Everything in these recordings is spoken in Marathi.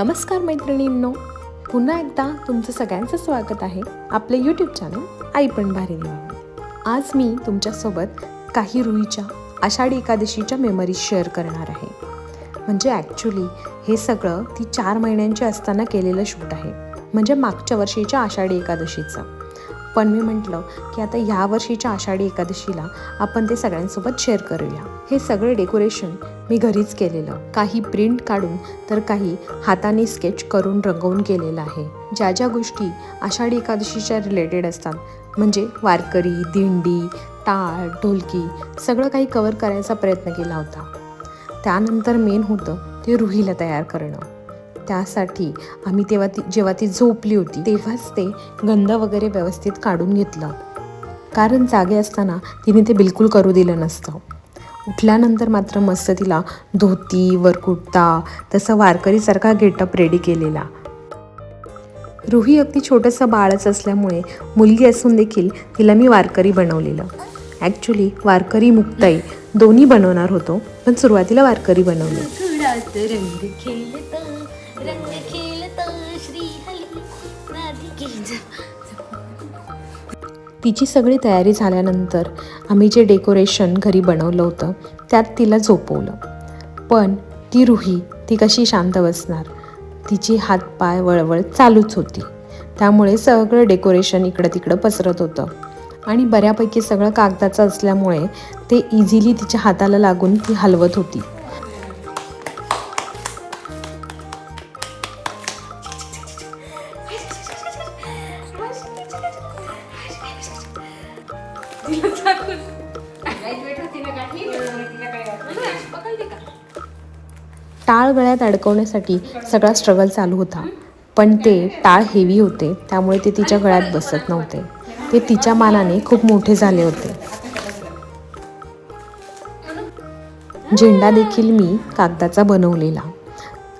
नमस्कार मैत्रिणींनो. पुन्हा एकदा तुमचं सगळ्यांचं स्वागत आहे आपले यूट्यूब चॅनल आई पण भारी आज मी तुमच्यासोबत काही रुईच्या आषाढी एकादशीच्या मेमरीज शेअर करणार आहे. म्हणजे ॲक्च्युली हे सगळं ती चार महिन्यांची असताना केलेलं शूट आहे. म्हणजे मागच्या वर्षीच्या आषाढी एकादशीचं. पण मी म्हटलं की आता ह्या वर्षीच्या आषाढी एकादशीला आपण ते सगळ्यांसोबत शेअर करूया. हे सगळे डेकोरेशन मी घरीच केलेलं. काही प्रिंट काढून तर काही हाताने स्केच करून रंगवून केलेलं आहे. ज्या ज्या गोष्टी आषाढी एकादशीच्या रिलेटेड असतात म्हणजे वारकरी दिंडी टाळ ढोलकी सगळं काही कवर करायचा प्रयत्न केला होता. त्यानंतर मेन होतं ते रुहीला तयार करणं. त्यासाठी आम्ही तेव्हा ती जेव्हा ती झोपली होती तेव्हाच ते गंध वगैरे व्यवस्थित काढून घेतलं. कारण जागे असताना तिने ते बिलकुल करू दिलं नसतं. उठल्यानंतर मात्र मस्त तिला धोती वरकुट्टा तसं वारकरीसारखा गेटअप रेडी केलेला. रुही अगदी छोटंसं बाळच असल्यामुळे मुलगी असून देखील तिला मी वारकरी बनवलेलं. ॲक्च्युली वारकरी मुक्ताई दोन्ही बनवणार होतो पण सुरुवातीला वारकरी बनवली. रंग खेळता श्री तिची सगळी तयारी झाल्यानंतर आम्ही जे डेकोरेशन घरी बनवलं होतं त्यात तिला झोपवलं. पण ती रुही ती कशी शांत बसणार? तिची हातपाय वळवळ चालूच होती. त्यामुळे सगळं डेकोरेशन इकडं तिकडं पसरत होतं. आणि बऱ्यापैकी सगळं कागदाचं असल्यामुळे ते इझिली तिच्या हाताला लागून ती हलवत होती. टाळ गळ्यात अडकवण्यासाठी सगळा स्ट्रगल चालू होता. पण ते टाळ हेवी होते त्यामुळे ते तिच्या गळ्यात बसत नव्हते. ते तिच्या मानाने खूप मोठे झाले होते. झेंडा देखील मी कागदाचा बनवलेला.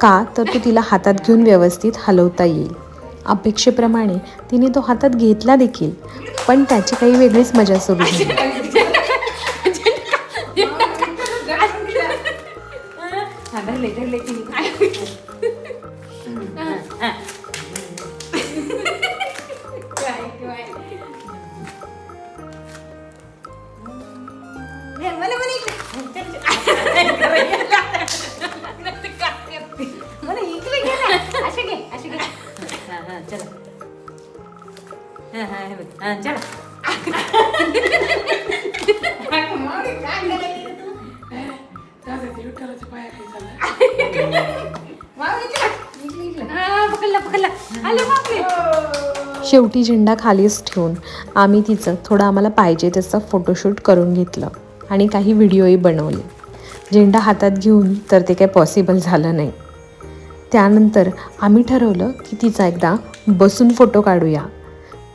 का तर तो तिला हातात घेऊन व्यवस्थित हलवता येईल. अपेक्षेप्रमाणे तिने तो हातात घेतला देखील पण त्याची काही वेगळीच मजा सुरू झाली चला. हे बघ. चला. पकडला पकडला. शेवटी झेंडा खालीच ठेवून आम्ही तिचं थोडं आम्हाला पाहिजे त्याचा फोटोशूट करून घेतलं आणि काही व्हिडिओही बनवले. झेंडा हातात घेऊन तर ते काही पॉसिबल झालं नाही. त्यानंतर आम्ही ठरवलं की तिचा एकदा बसून फोटो काढूया.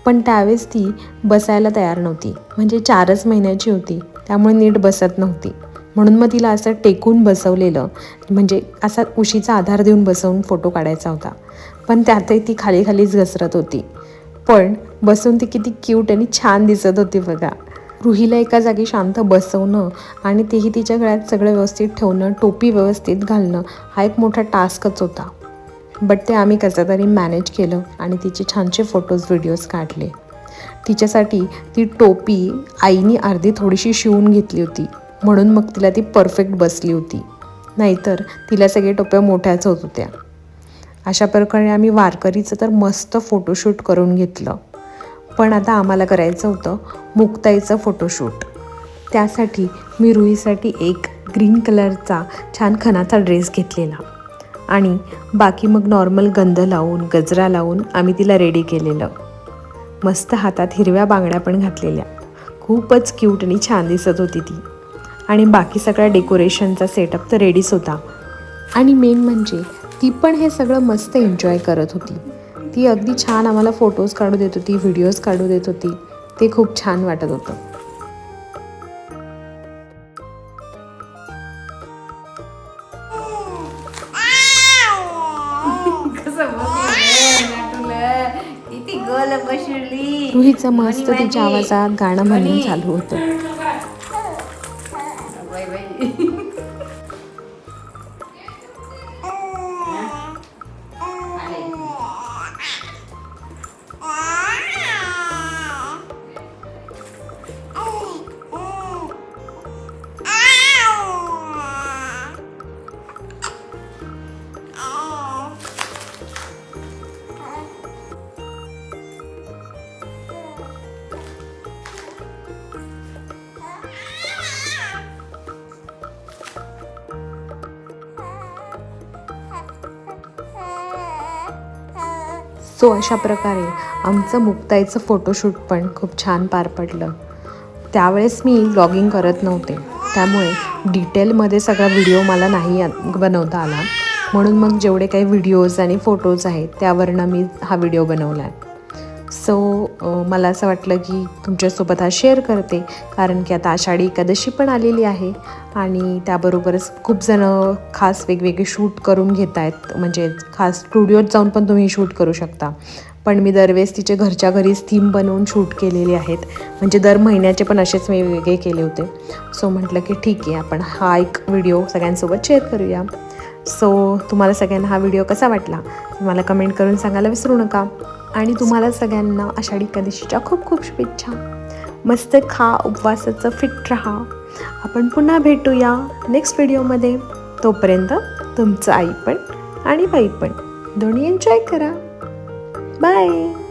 पण त्यावेळेस ती बसायला तयार नव्हती. म्हणजे चारच महिन्याची होती. त्यामुळे नीट बसत नव्हती. म्हणून मग तिला असं टेकून बसवलेलं. म्हणजे असा उशीचा आधार देऊन बसवून फोटो काढायचा होता. पण त्यातही ती खाली खालीच घसरत होती. पण बसून ती किती क्यूट आणि छान दिसत होती बघा. रुहीला एका जागी शांत बसवणं आणि तेही तिच्या गळ्यात सगळं व्यवस्थित ठेवणं टोपी व्यवस्थित घालणं हा एक मोठा टास्कच होता. बट ते आम्ही कसं तरी मॅनेज केलं आणि तिचे छानसे फोटोज व्हिडिओज काढले. तिच्यासाठी ती टोपी आईनी अर्धी थोडीशी शिवून घेतली होती. म्हणून मग तिला ती परफेक्ट बसली होती. नाहीतर तिला सगळे टोप्या मोठ्याच होत होत्या. अशा प्रकारे आम्ही वारकरीचं तर मस्त फोटोशूट करून घेतलं. पण आता आम्हाला करायचं होतं मुक्ताईचं फोटोशूट त्यासाठी मी रुईसाठी एक ग्रीन कलरचा छान खणाचा ड्रेस घेतलेला. आणि बाकी मग नॉर्मल गंध लावून गजरा लावून आम्ही तिला रेडी केलेलं. मस्त हातात हिरव्या बांगड्या पण घातलेल्या. खूपच क्यूट आणि छान दिसत होती ती. आणि बाकी सगळ्या डेकोरेशनचा सेटअप तर रेडीच होता. आणि मेन म्हणजे ती पण हे सगळं मस्त एन्जॉय करत होती. ती अगदी छान आम्हाला फोटोज काढू देत होती व्हिडिओज काढू देत होती. ते खूप छान वाटत होतं. बसली रुहीचं मस्त तिच्या आवाजात गाणं म्हणून चालू होतं. सो अशा प्रकारे आमचं मुक्ताईचं फोटोशूट पण खूप छान पार पडलं. त्यावेळेस मी ब्लॉगिंग करत नव्हते. त्यामुळे डिटेलमध्ये सगळा व्हिडिओ मला नाही बनवता आला. म्हणून मग जेवढे काही व्हिडिओज आणि फोटोज आहेत त्यावरनं मी हा व्हिडिओ बनवला आहे सो मला असं वाटलं की तुमच्यासोबत हा शेअर करते. कारण की आता आषाढी एकादशी पण आलेली आहे आणि त्याबरोबरच खूप जणं खास वेगवेगळे शूट करून घेत आहेत. म्हणजे खास स्टुडिओत जाऊन पण तुम्ही शूट करू शकता. पण मी दरवेळेस तिचे घरच्या घरीच थीम बनवून शूट केलेले आहेत. म्हणजे दर महिन्याचे पण असेच मी वेगळे केले होते. सो म्हटलं की ठीक आहे आपण हा एक व्हिडिओ सगळ्यांसोबत शेअर करूया. सो तुम्हाला सगळ्यांना हा व्हिडिओ कसा वाटला? मला कमेंट करून सांगायला विसरू नका. आणि तुम्हाला सगळ्यांना आषाढी एकादशीच्या खूप खूप शुभेच्छा. मस्त खा उपवासाचं फिट राहा. आपण पुन्हा भेटूया नेक्स्ट व्हिडिओमध्ये तोपर्यंत तुमचं आई पण आणि बाई पण. दोन्ही एन्जॉय करा. बाय